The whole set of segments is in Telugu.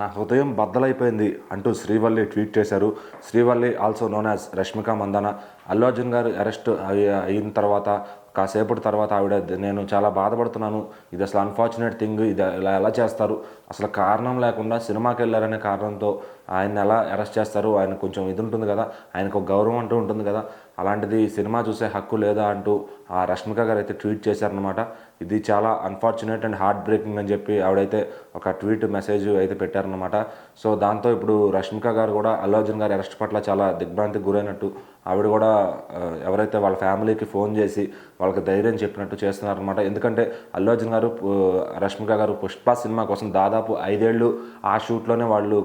నా హృదయం బద్దలైపోయింది అంటూ శ్రీవల్లి ట్వీట్ చేశారు. Srivalli also known as Rashmika Mandanna. Allu Arjun గారు అరెస్ట్ అయిన తర్వాత కాసేపటి తర్వాత ఆవిడ నేను చాలా బాధపడుతున్నాను. ఇది అసలు అన్ఫార్చునేట్ థింగ్ ఇది ఇలా ఎలా చేస్తారు? అసలు కారణం లేకుండా సినిమాకి వెళ్ళారనే కారణంతో ఆయన ఎలా అరెస్ట్ చేస్తారు? ఆయన కొంచెం ఇది ఉంటుంది కదా? ఆయనకు ఒక గౌరవం అంటూ ఉంటుంది కదా? అలాంటిది సినిమా చూసే హక్కు లేదా అంటూ ఆ రష్మిక గారు అయితే ట్వీట్ చేశారనమాట ఇది చాలా అన్ఫార్చునేట్ అండ్ హార్ట్ బ్రేకింగ్ అని చెప్పి ఆవిడైతే ఒక ట్వీట్ మెసేజ్ అయితే పెట్టారనమాట సో దాంతో ఇప్పుడు రష్మిక గారు కూడా అల్లు అర్జున్ గారి అరెస్ట్ పట్ల చాలా దిగ్భ్రాంతికి గురైనట్టు. ఆవిడ కూడా ఎవరైతే వాళ్ళ ఫ్యామిలీకి ఫోన్ చేసి వాళ్ళకి ధైర్యం చెప్పినట్టు చేస్తున్నారనమాట ఎందుకంటే అల్లు అర్జున్ గారు రష్మిక గారు పుష్ప సినిమా కోసం దాదాపు ఐదేళ్ళు ఆ షూట్లోనే వాళ్ళు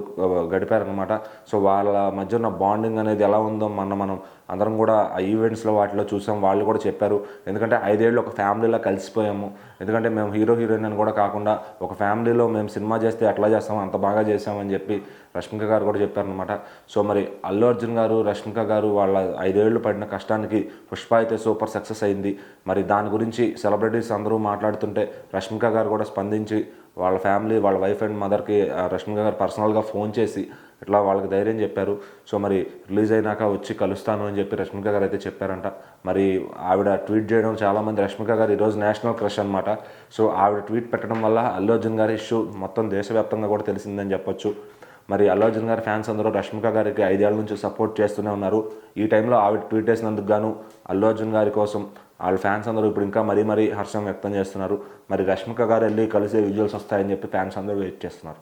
గడిపారనమాట సో వాళ్ళ మధ్య ఉన్న బాండింగ్ అనేది ఎలా ఉందో మన మనం అందరం కూడా ఆ ఈవెంట్స్లో వాటిలో చూసాం వాళ్ళు కూడా చెప్పారు. ఎందుకంటే ఐదేళ్ళు ఒక ఫ్యామిలీలో కలిసిపోయాము. ఎందుకంటే మేము హీరో హీరోయిన్ అని కూడా కాకుండా ఒక ఫ్యామిలీలో మేము సినిమా చేస్తే ఎట్లా చేస్తాం అంత బాగా చేసామని చెప్పి రష్మిక గారు కూడా చెప్పారనమాట సో మరి అల్లు అర్జున్ గారు రష్మిక గారు వాళ్ళ ఐదేళ్ళు ఐదేళ్ళు పడిన కష్టానికి పుష్ప అయితే సూపర్ సక్సెస్ అయింది. మరి దాని గురించి సెలబ్రిటీస్ అందరూ మాట్లాడుతుంటే రష్మిక గారు కూడా స్పందించి వాళ్ళ ఫ్యామిలీ వాళ్ళ వైఫ్ అండ్ మదర్కి రష్మిక గారు పర్సనల్గా ఫోన్ చేసి ఇట్లా వాళ్ళకి ధైర్యం చెప్పారు. సో మరి రిలీజ్ అయినాక వచ్చి కలుస్తాను అని చెప్పి రష్మిక గారు అయితే చెప్పారంట. మరి ఆవిడ ట్వీట్ చేయడం చాలామంది రష్మిక గారు ఈరోజు నేషనల్ క్రష్ అనమాట సో ఆవిడ ట్వీట్ పెట్టడం వల్ల అల్లు అర్జున్ గారి ఇష్యూ మొత్తం దేశవ్యాప్తంగా కూడా తెలిసిందని చెప్పొచ్చు. మరి అల్లు అర్జున్ గారి ఫ్యాన్స్ అందరూ రష్మిక గారికి ఐదేళ్ళ నుంచి సపోర్ట్ చేస్తూనే ఉన్నారు. ఈ టైంలో ఆవిడ ట్వీట్ చేసినందుకు గాను అల్లు అర్జున్ గారి కోసం వాళ్ళ ఫ్యాన్స్ అందరూ ఇప్పుడు ఇంకా మరీ మరీ హర్షం వ్యక్తం చేస్తున్నారు. మరి రష్మిక గారు వెళ్ళి కలిసే విజువల్స్ వస్తాయని చెప్పి ఫ్యాన్స్ అందరూ వెయిట్ చేస్తున్నారు.